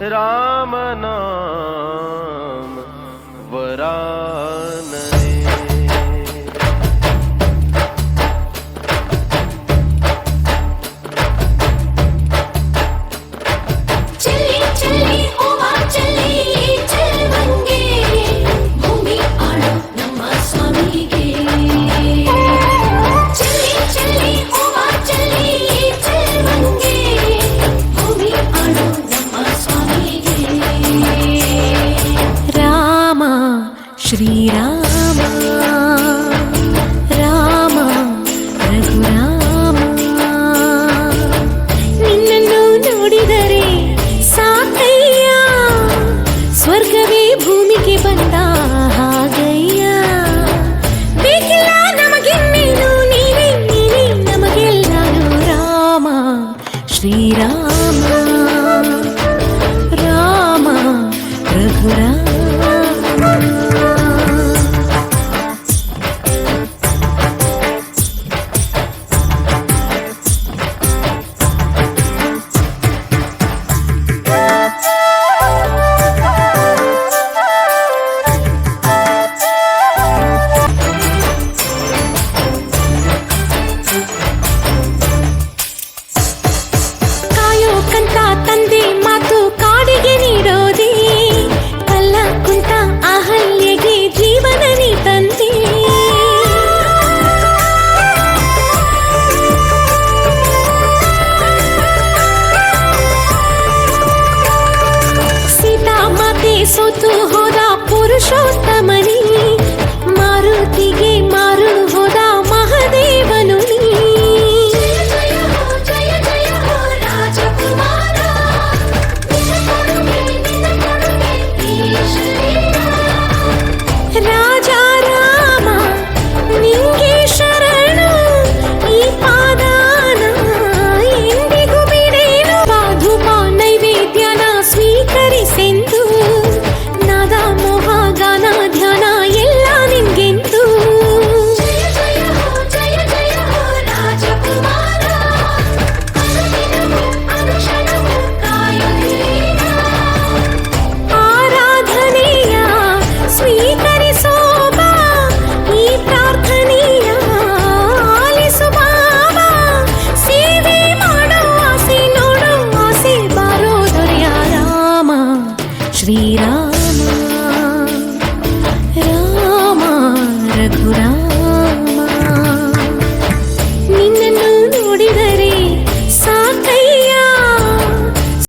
ਰਾਮ ਨਾਮ ਵਰਾਨ श्रीराम राम रघुराम ನಿನ್ನನ್ನು ನೋಡಿದರೆ ಸಾಕಯ್ಯ, ಸ್ವರ್ಗವೇ ಭೂಮಿಗೆ ಬಂದ ಹಾಗಯ್ಯ. ಬೇಕಿಲ್ಲ ನಮಗೆನ್ನೇನು, ನೀನೇ ನೀನೇ ನಮಗೆಲ್ಲಾನು ರಾಮ, ಶ್ರೀರಾಮ. true